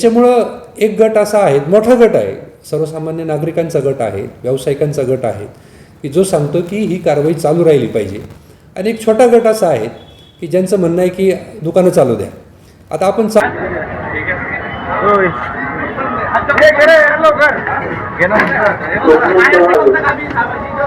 त्याच्यामुळं एक गट असा आहे मोठा गट आहे. सर्वसामान्य नागरिकांचा गट आहे व्यावसायिकांचा गट आहे की जो सांगतो की ही कारवाई चालू राहिली पाहिजे. आणि एक छोटा गट असा आहे की ज्यांचं म्हणणं आहे की दुकानं चालू द्या. आता आपण चा हे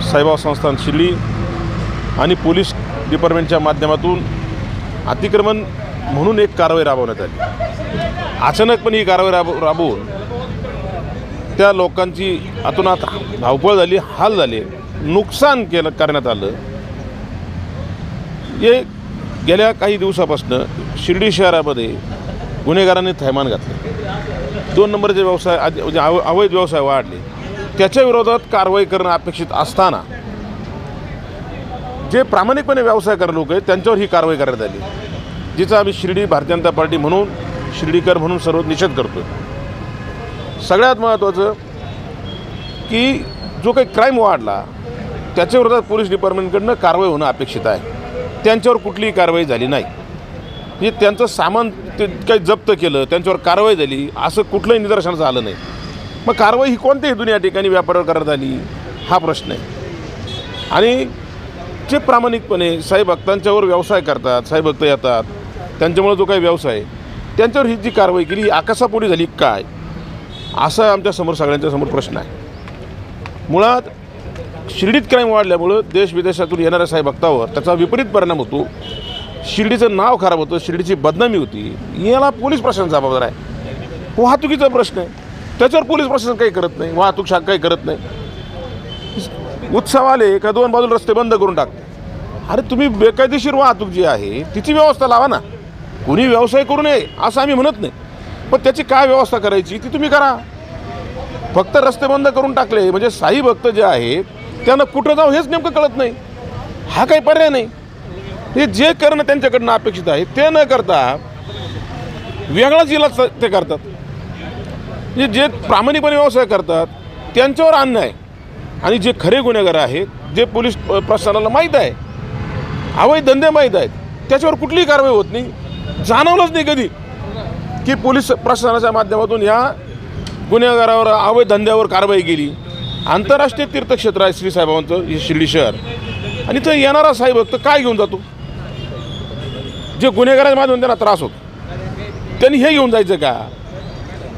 साईबाबा संस्थान शिर्डी आणि पोलीस डिपार्टमेंटच्या माध्यमातून अतिक्रमण म्हणून एक कारवाई राबवण्यात आली. अचानकपणे ही कारवाई राब राबवून त्या लोकांची अतोनात धावपळ झाली हाल झाले. नुकसान केलं करण्यात आलं. हे गेल्या काही दिवसापासून शिर्डी शहरामध्ये गुन्हेगारांनी थैमान घातलं. दोन नंबरचे व्यवसाय आधी- म्हणजे अव अवैध व्यवसाय वाढले. त्याच्या विरोधात कारवाई करणं अपेक्षित असताना जे प्रामाणिकपणे व्यवसाय करणारे लोक आहेत त्यांच्यावर ही कारवाई करण्यात आली. जिचा आम्ही शिर्डी भारतीय जनता पार्टी म्हणून शिर्डीकर म्हणून सर्व निषेध करतो सगळ्यात महत्त्वाचं की जो काही क्राईम वाढला त्याच्या विरोधात पोलीस डिपार्टमेंटकडनं कारवाई होणं अपेक्षित आहे. त्यांच्यावर कुठलीही कारवाई झाली नाही. म्हणजे त्यांचं सामान ते काही जप्त केलं त्यांच्यावर कारवाई झाली असं कुठलंही निदर्शनाचं आलं नाही. मग कारवाई ही कोणत्या हेतून या ठिकाणी व्यापारावर करण्यात आली हा प्रश्न आहे. आणि जे प्रामाणिकपणे साई भक्तांच्यावर व्यवसाय करतात साई भक्त येतात त्यांच्यामुळे जो काही व्यवसाय त्यांच्यावर ही जी कारवाई केली ही आकाशापोटी झाली काय? असा आमच्यासमोर सगळ्यांच्या समोर प्रश्न आहे. मुळात शिर्डीत क्राईम वाढल्यामुळं देश विदेशातून येणाऱ्या साई भक्तावर त्याचा विपरीत परिणाम होतो. शिर्डीचं नाव खराब होतं शिर्डीची बदनामी होती. याला पोलीस प्रशासन जबाबदार आहे. वाहतुकीचा प्रश्न आहे. त्याच्यावर पोलीस प्रशासन काही करत नाही वाहतूक शाखा काही करत नाही. उत्सव आले का दोन बाजूला रस्ते बंद करून टाकते अरे तुम्ही बेकायदेशीर वाहतूक जी आहे तिची व्यवस्था लावा ना. कुणी व्यवसाय करू नये असं आम्ही म्हणत नाही. पण त्याची काय व्यवस्था करायची ती तुम्ही करा. फक्त रस्ते बंद करून टाकले म्हणजे साई भक्त जे आहेत त्यांना कुठं जाऊ हेच नेमकं कळत नाही. हा काही पर्याय नाही. हे जे करणं त्यांच्याकडनं अपेक्षित आहे ते न करता वेगळाच इलाज ते करतात. म्हणजे जे प्रामाणिकपणे व्यवसाय करतात त्यांच्यावर अन्याय. आणि जे खरे गुन्हेगार आहेत जे पोलीस प्रशासनाला माहीत आहे अवैध धंदे माहीत आहेत त्याच्यावर कुठलीही कारवाई होत नाही. जाणवलंच नाही कधी की पोलीस प्रशासनाच्या माध्यमातून या गुन्हेगारावर अवैध धंद्यावर कारवाई केली. आंतरराष्ट्रीय तीर्थक्षेत्र आहे श्री हे शिर्डी शहर. आणि तो येणारा साहेब तर काय घेऊन जातो? जे गुन्हेगाराच्या माध्यमातून त्यांना त्रास होतो. त्यांनी हे घेऊन जायचं का?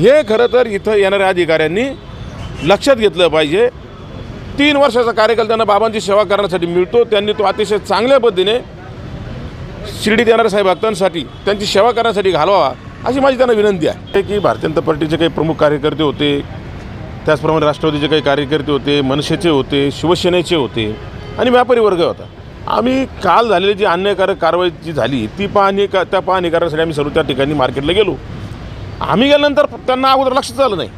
हे खरं तर इथं येणाऱ्या अधिकाऱ्यांनी लक्षात घेतलं पाहिजे. तीन वर्षाचा कार्यकाल त्यांना बाबांची सेवा करण्यासाठी मिळतो. त्यांनी तो अतिशय चांगल्या पद्धतीने शिर्डीत येणाऱ्या साहेब भक्तांसाठी त्यांची सेवा करण्यासाठी घालवावा अशी माझी त्यांना विनंती आहे. की भारतीय जनता पार्टीचे काही प्रमुख कार्यकर्ते होते त्याचप्रमाणे राष्ट्रवादीचे काही कार्यकर्ते होते मनसेचे होते शिवसेनेचे होते आणि व्यापारी वर्ग होता. आम्ही काल झालेली जी अन्यायकारक कारवाई जी झाली ती पाहणी का त्या पाहणी करण्यासाठी आम्ही सर्व त्या ठिकाणी मार्केटला गेलो. आम्ही गेल्यानंतर त्यांना अगोदर लक्षात आलं नाही.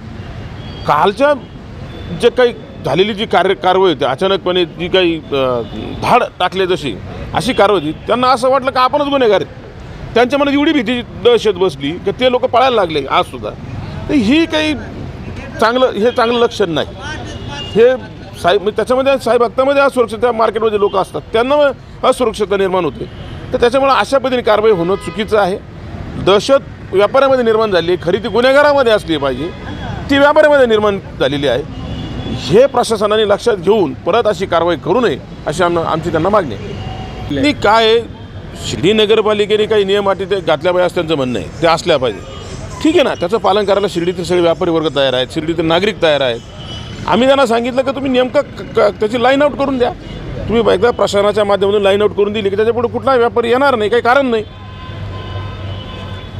कालच्या जे काही झालेली जी कार्य कारवाई होती अचानकपणे जी काही धाड टाकले जशी अशी कारवाई होती त्यांना असं वाटलं का आपणच गुन्हेगार त्यांच्या मनात एवढी भीती दहशत बसली की ते लोक पळायला लागले आजसुद्धा तर ही काही चांगलं हे चांगलं लक्षण नाही. हे साहेब म्हणजे त्याच्यामध्ये साहेब भक्तामध्ये असुरक्षितता मार्केटमध्ये लोक असतात. त्यांना असुरक्षितता निर्माण होते. तर त्याच्यामुळे अशा पद्धतीने कारवाई होणं चुकीचं आहे. दहशत व्यापाऱ्यामध्ये निर्माण झाली आहे. खरी ती गुन्हेगारामध्ये असली पाहिजे. ती व्यापाऱ्यामध्ये निर्माण झालेली आहे. हे प्रशासनाने लक्षात घेऊन परत अशी कारवाई करू नये अशी आम आमची त्यांना मागणी आहे. नाही काय आहे, शिर्डी नगरपालिकेने काही नियम अटी ते घातल्या पाहिजे असं त्यांचं म्हणणं आहे. ते असल्या पाहिजे. ठीक आहे ना त्याचं पालन करायला शिर्डीतील सगळे व्यापारी वर्ग तयार आहेत शिर्डीतील नागरिक तयार आहेत. आम्ही त्यांना सांगितलं की तुम्ही नेमकं त्याची लाईन आऊट करून द्या. तुम्ही एकदा प्रशासनाच्या माध्यमातून लाईन आऊट करून दिली की त्याच्यापुढे कुठला व्यापारी येणार नाही काही कारण नाही.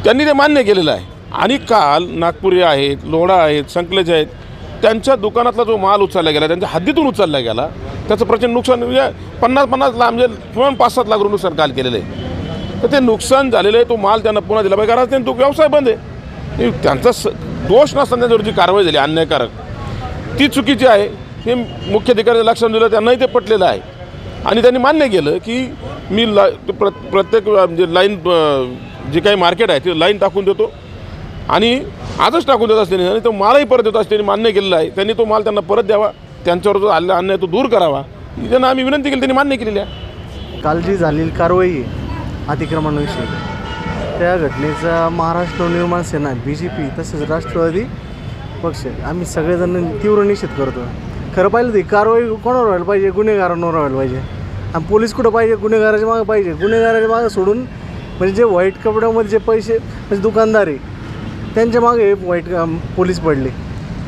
त्यांनी ते मान्य केलेलं आहे. आणि काल नागपुरी आहेत लोढा आहेत संकलेज आहेत त्यांच्या दुकानातला जो माल उचलला गेला त्यांच्या हद्दीतून उचलला गेला त्याचं प्रचंड नुकसान म्हणजे पन्नास पन्नास लाख म्हणजे किमान पाच सात लाख रुपये नुकसान काल केलेलं आहे. तर ते नुकसान झालेलं आहे तो माल त्यांना पुन्हा दिला पाहिजे. कारण त्यांनी तो व्यवसाय बंद आहे. त्यांचा स दोष नसताना त्यांच्यावर जी कारवाई झाली अन्यायकारक ती चुकीची आहे. हे मुख्याधिकाऱ्याच्या लक्षात दिलं त्यांनाही ते पटलेलं आहे. आणि त्यांनी मान्य केलं की मी ला प्र प्रत्येक म्हणजे लाईन जे काही मार्केट आहे ते लाईन टाकून देतो. आणि आजच टाकून देत असते आणि तो मालही परत देत असते मान्य केलेला आहे. त्यांनी तो माल त्यांना परत द्यावा. त्यांच्यावर जो आलेला अन्याय तो दूर करावा. ही त्यांना आम्ही विनंती केली त्यांनी मान्य केलेली आहे. काल जी झालेली कारवाई अतिक्रमणाविषयी त्या घटनेचा महाराष्ट्र निर्माण सेना बी जे पी तसेच राष्ट्रवादी पक्ष आम्ही सगळेजण तीव्र निषेध करतो. खरं पाहिलं ते कारवाई कोणावर व्हायला पाहिजे? गुन्हेगारांवर व्हायला पाहिजे. आणि पोलीस कुठं पाहिजे? गुन्हेगाराच्या मागं पाहिजे. गुन्हेगाराच्या मागं सोडून म्हणजे जे व्हाईट कपड्यामध्ये जे पैसे म्हणजे दुकानदार आहे त्यांच्या मागे व्हाईट वाईट पोलीस पडले.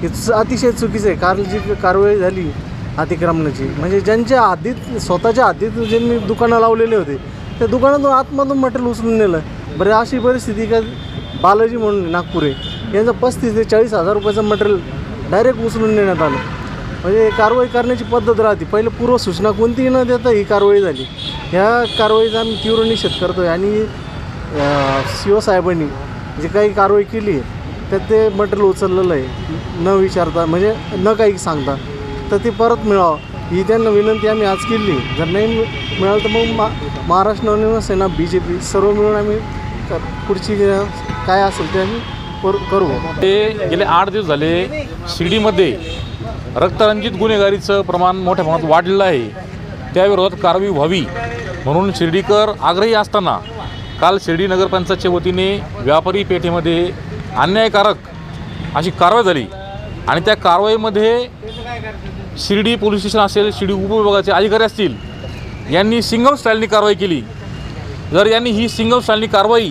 हे अतिशय चुकीचं आहे. कार जी कारवाई झाली अतिक्रमणाची. म्हणजे ज्यांच्या आधीत स्वतःच्या आधीत ज्यांनी दुकानं लावलेले होते त्या दुकानातून आतमधून मटेरियल उचलून नेलं. बरं अशी परिस्थिती का बालाजी म्हणून नागपूर आहे. यांचं पस्तीस ते चाळीस हजार रुपयाचं मटेरियल डायरेक्ट उचलून नेण्यात आलं. म्हणजे कारवाई करण्याची पद्धत राहते. पहिले पूर्वसूचना कोणतीही न देता ही कारवाई झाली. ह्या कारवाईचा आम्ही तीव्र निषेध करतो आहे आणि सी ओ साहेबांनी जे काही कारवाई केली आहे त्यात ते मटेरियल उचललेलं आहे. न विचारता म्हणजे न काही सांगता. तर ते परत मिळावं. ही त्यांना विनंती आम्ही आज केली. जर नाही मिळालं तर मग मा Maharashtra Navnirman B J P सर्व मिळून आम्ही पुढची काय असेल ते आम्ही करू करू. ते गेले आठ दिवस झाले शिर्डीमध्ये रक्तरंजित गुन्हेगारीचं प्रमाण मोठ्या प्रमाणात वाढलेलं आहे. त्याविरोधात कारवाई व्हावी. म्हणून शिर्डीकर आग्रही असताना काल शिर्डी नगरपंचायतच्या वतीने व्यापारी पेठेमध्ये अन्यायकारक अशी कारवाई झाली. आणि त्या कारवाईमध्ये शिर्डी पोलीस स्टेशन असेल शिर्डी उपविभागाचे अधिकारी असतील यांनी सिंगम स्टाईलनी कारवाई केली. जर यांनी ही सिंगम स्टाईलनी कारवाई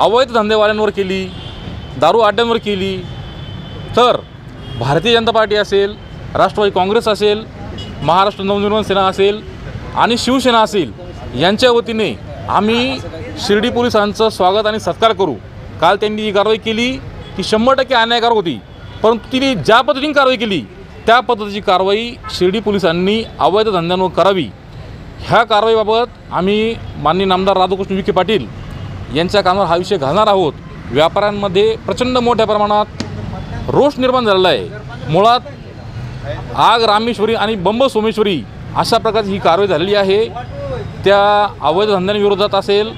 अवैध धंदेवाल्यांवर केली दारू अड्ड्यांवर केली तर भारतीय जनता पार्टी असेल राष्ट्रवादी काँग्रेस असेल महाराष्ट्र नवनिर्माण सेना असेल आणि शिवसेना असेल यांच्या वतीने आम्ही शिर्डी पोलिसांचं स्वागत आणि सत्कार करू. काल त्यांनी जी कारवाई केली ती शंभर टक्के अन्यायकारक होती. परंतु तिने ज्या पद्धतीने कारवाई केली त्या पद्धतीची कारवाई शिर्डी पोलिसांनी अवैध धंद्यांवर करावी. ह्या कारवाईबाबत आम्ही माननीय नामदार राधाकृष्ण विखे पाटील यांच्या कानावर हा विषय घालणार आहोत. व्यापाऱ्यांमध्ये प्रचंड मोठ्या प्रमाणात रोष निर्माण झालेला आहे. मुळात आग रामेश्वरी आणि बंब सोमेश्वरी अशा प्रकारची ही कारवाई झालेली आहे. त्या अवैध धंद्यांविरोधात असेल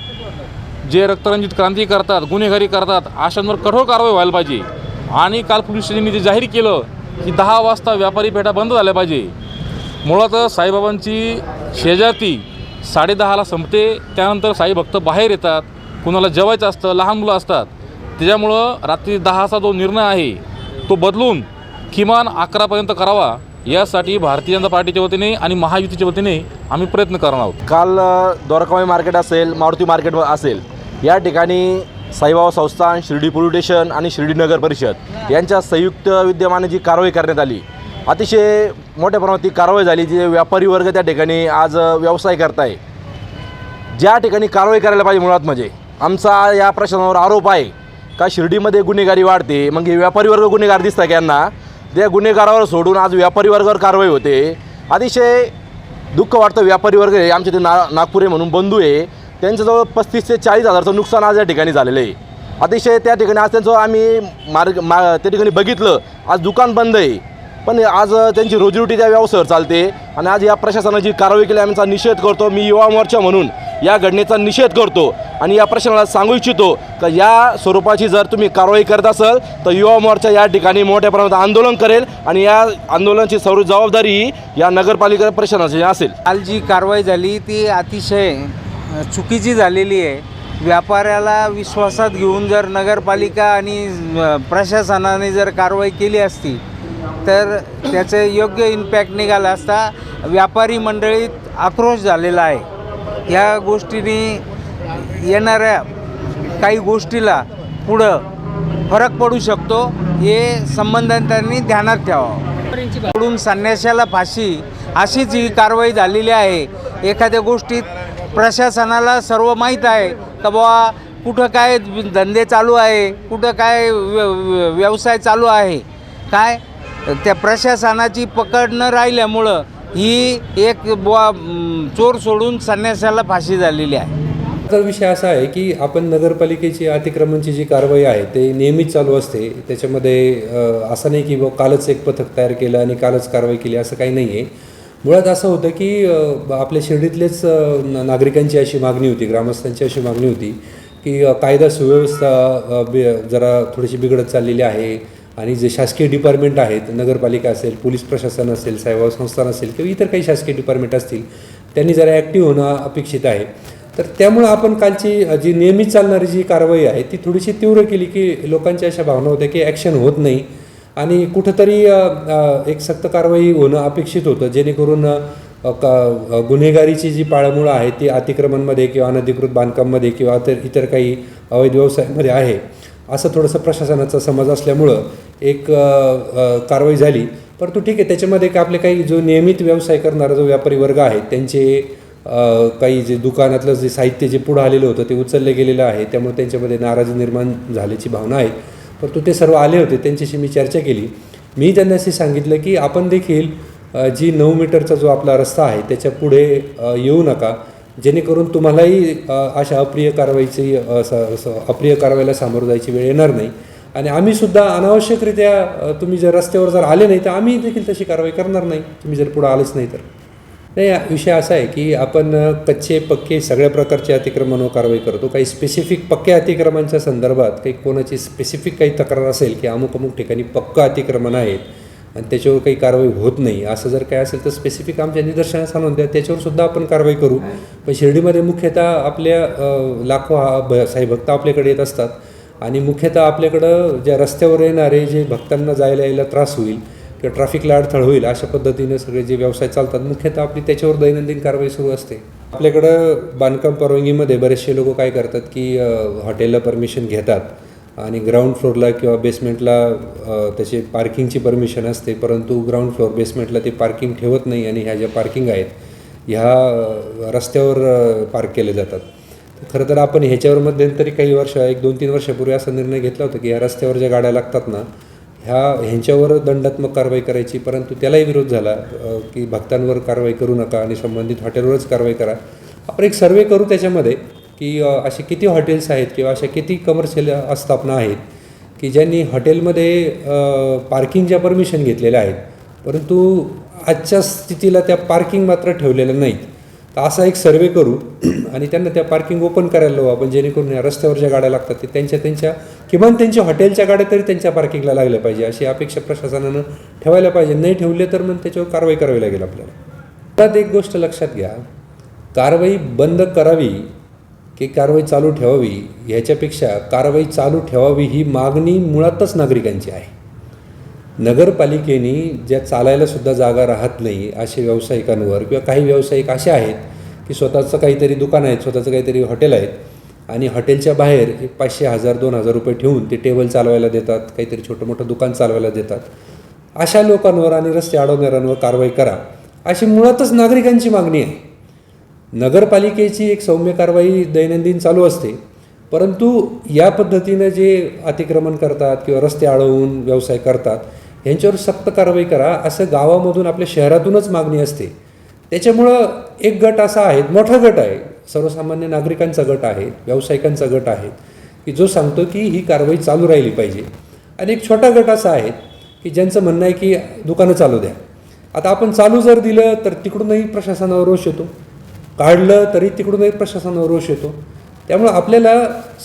जे रक्तरंजित क्रांती करतात गुन्हेगारी करतात अशांवर कठोर कारवाई व्हायला पाहिजे. आणि काल पोलीस स्टेशनने जे जाहीर केलं की दहा वाजता व्यापारी पेठा बंद झाल्या पाहिजे. मुळात साईबाबांची शेजारती साडेदहाला संपते त्यानंतर साई भक्त बाहेर येतात कुणाला जेवायचं असतं लहान मुलं असतात. त्याच्यामुळं रात्री दहाचा जो निर्णय आहे तो बदलून किमान अकरापर्यंत करावा. यासाठी भारतीय जनता पार्टीच्या वतीने आणि महायुतीच्या वतीने आम्ही प्रयत्न करणार आहोत. काल द्वारकामाई मार्केट असेल मारुती मार्केट असेल या ठिकाणी साईबाबा संस्थान शिर्डी पोलीस स्टेशन आणि शिर्डी नगर परिषद यांच्या संयुक्त विद्यमाने जी कारवाई करण्यात आली अतिशय मोठ्या प्रमाणात ती कारवाई झाली जे व्यापारी वर्ग त्या ठिकाणी आज व्यवसाय करताय. ज्या ठिकाणी कारवाई करायला पाहिजे मुळात म्हणजे आमचा या प्रश्नावर आरोप आहे का शिर्डीमध्ये गुन्हेगारी वाढते मग हे व्यापारी वर्ग गुन्हेगार दिसतात यांना? त्या गुन्हेगारावर सोडून आज व्यापारी वर्गावर कारवाई होते. अतिशय दुःख वाटतं व्यापारी वर्ग आहे आमचे ते ना नागपुरे म्हणून बंधू आहे त्यांच्याजवळ पस्तीस ते चाळीस हजारचं नुकसान आज या ठिकाणी झालेलं आहे. अतिशय त्या ठिकाणी आज त्यांचं आम्ही मार्ग मा त्या ठिकाणी बघितलं. आज दुकान बंद आहे. पण आज त्यांची रोजीरोटी त्या व्यवसायावर चालते आणि आज या प्रशासनाची कारवाई केली आम्ही निषेध करतो. मी युवा मोर्चा म्हणून या घटनेचा निषेध करतो आणि या प्रश्नाला सांगू इच्छितो का या स्वरूपाची जर तुम्ही कारवाई करत असाल तर युवा मोर्चा या ठिकाणी मोठ्या प्रमाणात आंदोलन करेल आणि या आंदोलनाची सर्व जबाबदारी या नगरपालिका प्रशासनाची असेल. काल जी कारवाई झाली ती अतिशय चुकीची झालेली आहे. व्यापाऱ्याला विश्वासात घेऊन जर नगरपालिका आणि प्रशासनाने जर कारवाई केली असती तर त्याचं योग्य इम्पॅक्ट निघाला असता व्यापारी मंडळीत आक्रोश झालेला आहे. ह्या गोष्टीने येणाऱ्या काही गोष्टीला पुढं फरक पडू शकतो हे संबंधितांनी ध्यानात ठेवावं. पुढून संन्याशाला फाशी अशीच ही कारवाई झालेली आहे. एखाद्या गोष्टीत प्रशासनाला सर्व माहीत आहे का बाबा कुठं काय धंदे चालू आहे कुठं काय व्य- व्यवसाय चालू आहे काय? त्या प्रशासनाची पकड न राहिल्यामुळं ही एक बुवा चोर सोडून संन्यासाला फाशी झालेली आहे. तर विषय असा आहे की आपण नगरपालिकेची अतिक्रमणची जी कारवाई आहे ते नेहमीच चालू असते. त्याच्यामध्ये असं नाही की बुवा कालच एक पथक तयार केलं आणि कालच कारवाई केली असं काही नाही आहे मुळात असं होतं की आपल्या शिर्डीतलेच नागरिकांची अशी मागणी होती ग्रामस्थांची अशी मागणी होती की कायदा सुव्यवस्था जरा थोडीशी बिघडत चाललेली आहे. आणि जे शासकीय डिपार्टमेंट आहेत नगरपालिका असेल पोलीस प्रशासन असेल साहेबा संस्थान असेल किंवा इतर काही शासकीय डिपार्टमेंट असतील त्यांनी जरा ॲक्टिव्ह होणं अपेक्षित आहे. तर त्यामुळं आपण कालची जी नियमित चालणारी जी कारवाई आहे ती थोडीशी तीव्र केली की लोकांच्या अशा भावना होत्या की ॲक्शन होत नाही आणि कुठंतरी एक सक्त कारवाई होणं अपेक्षित होतं जेणेकरून का गुन्हेगारीची जी पाळमुळं आहे ती अतिक्रमणमध्ये किंवा अनधिकृत बांधकाममध्ये किंवा तर इतर काही अवैध व्यवसायामध्ये आहे. असं थोडंसं प्रशासनाचा समज असल्यामुळं एक कारवाई झाली. परंतु ठीक आहे त्याच्यामध्ये का आपले काही जो नियमित व्यवसाय करणारा जो व्यापारी वर्ग आहे त्यांचे काही जे दुकानातलं जे साहित्य जे पुढं आलेलं होतं ते उचलले गेलेलं आहे. त्यामुळे त्यांच्यामध्ये नाराजी निर्माण झाल्याची भावना आहे. परंतु ते सर्व आले होते त्यांच्याशी मी चर्चा केली. मी त्यांना असे सांगितलं की आपण देखील जी नऊ मीटरचा जो आपला रस्ता आहे त्याच्या पुढे येऊ नका. जेणेकरून तुम्हालाही अशा अप्रिय कारवाईची अप्रिय कारवाईला सामोरं जायची वेळ येणार नाही. आणि आम्हीसुद्धा अनावश्यकरित्या तुम्ही जर रस्त्यावर जर आले नाही तर आम्ही देखील तशी कारवाई करणार नाही. तुम्ही जर पुढं आलेच नाही तर. नाही विषय असा आहे की आपण कच्चे पक्के सगळ्या प्रकारचे अतिक्रमणावर कारवाई करतो. काही स्पेसिफिक पक्क्या अतिक्रमणाच्या संदर्भात काही कोणाची स्पेसिफिक काही तक्रार असेल की अमुक अमुक ठिकाणी पक्का अतिक्रमण आहेत आणि त्याच्यावर काही कारवाई होत नाही. असं जर काय असेल तर स्पेसिफिक आमच्या निदर्शनास आणून द्या. त्याच्यावर सुद्धा आपण कारवाई करू. पण शिर्डीमध्ये मुख्यतः आपल्या लाखो हा साई भक्त आपल्याकडे येत असतात. आणि मुख्यतः आपल्याकडं ज्या रस्त्यावर येणारे जे भक्तांना जायला यायला त्रास होईल किंवा ट्रॅफिकला अडथळा होईल अशा पद्धतीने सगळे जे व्यवसाय चालतात मुख्यतः आपली त्याच्यावर दैनंदिन कारवाई सुरू असते. आपल्याकडं बांधकाम परवानगीमध्ये बरेचसे लोक काय करतात की हॉटेलला परमिशन घेतात. आणि ग्राउंड फ्लोअरला किंवा बेसमेंटला त्याचे त्याची पार्किंगची परमिशन असते परंतु ग्राउंड फ्लोअर बेसमेंटला ते पार्किंग ठेवत नाही आणि ह्या ज्या पार्किंग आहेत ह्या रस्त्यावर पार्क केले जातात. खरं तर आपण ह्याच्यावर मध्यंतरी काही वर्ष एक दोन तीन वर्षापूर्वी असा निर्णय घेतला होता की ह्या रस्त्यावर ज्या गाड्या लागतात ना ह्या ह्यांच्यावर दंडात्मक कारवाई करायची परंतु त्यालाही विरोध झाला की भक्तांवर कारवाई करू नका आणि संबंधित हॉटेलवरच कारवाई करा. आपण एक सर्वे करू त्याच्यामध्ये की असे किती हॉटेल्स आहेत किंवा अशा किती कमर्शियल आस्थापना आहेत की ज्यांनी हॉटेलमध्ये पार्किंगच्या परमिशन घेतलेल्या आहेत. परंतु आजच्या स्थितीला त्या पार्किंग मात्र ठेवलेल्या नाहीत तर असा एक सर्वे करू आणि त्यांना त्या पार्किंग ओपन करायला लावू आपण जेणेकरून रस्त्यावर ज्या गाड्या लागतात ते त्यांच्या त्यांच्या किमान त्यांच्या हॉटेलच्या गाड्या तरी त्यांच्या पार्किंगला लागल्या पाहिजे अशी अपेक्षा प्रशासनानं ठेवायला पाहिजे. नाही ठेवले तर मग त्याच्यावर कारवाई करावी लागेल आपल्याला. त्यात एक गोष्ट लक्षात घ्या. कारवाई बंद करावी की कारवाई चालू ठेवावी ह्याच्यापेक्षा कारवाई चालू ठेवावी ही मागणी मुळातच नागरिकांची आहे. नगरपालिकेने ज्या चालायला सुद्धा जागा राहत नाही असे व्यावसायिकांवर किंवा काही व्यावसायिक असे आहेत की स्वतःचं काहीतरी दुकान आहेत स्वतःचं काहीतरी हॉटेल आहेत आणि हॉटेलच्या बाहेर एक पाचशे हजार दोन हजार रुपये ठेवून ते टेबल चालवायला देतात काहीतरी छोटं मोठं दुकान चालवायला देतात. अशा लोकांवर आणि रस्ते अडवणाऱ्यांवर कारवाई करा अशी मुळातच नागरिकांची मागणी आहे. नगरपालिकेची एक सौम्य कारवाई दैनंदिन चालू असते. परंतु या पद्धतीनं जे अतिक्रमण करतात किंवा रस्ते आळवून व्यवसाय करतात यांच्यावर सक्त कारवाई करा असं गावामधून आपल्या शहरातूनच मागणी असते. त्याच्यामुळं एक गट असा आहे मोठा गट आहे सर्वसामान्य नागरिकांचा गट आहे व्यावसायिकांचा गट आहे की जो सांगतो की ही कारवाई चालू राहिली पाहिजे. आणि एक छोटा गट असा आहे की ज्यांचं म्हणणं आहे की दुकानं चालू द्या. आता आपण चालू जर दिलं तर तिकडूनही प्रशासनावर रोष येतो. काढलं तरी तिकडूनही प्रशासनावर रोष येतो. त्यामुळं आपल्याला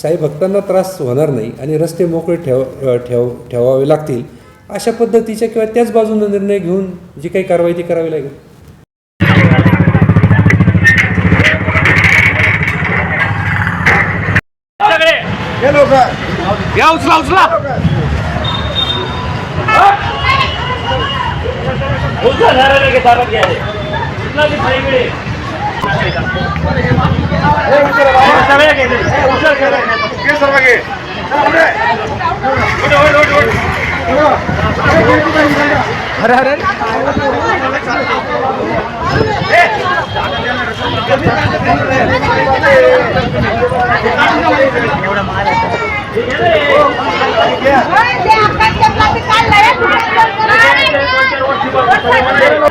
साई भक्तांना त्रास होणार नाही आणि रस्ते मोकळे ठेव ठेव ठेवावे लागतील अशा पद्धतीच्या किंवा त्याच बाजूनं निर्णय घेऊन जी काही कारवाई ती करावी लागेल. या उचला उचला. ते आपण ते काढलंय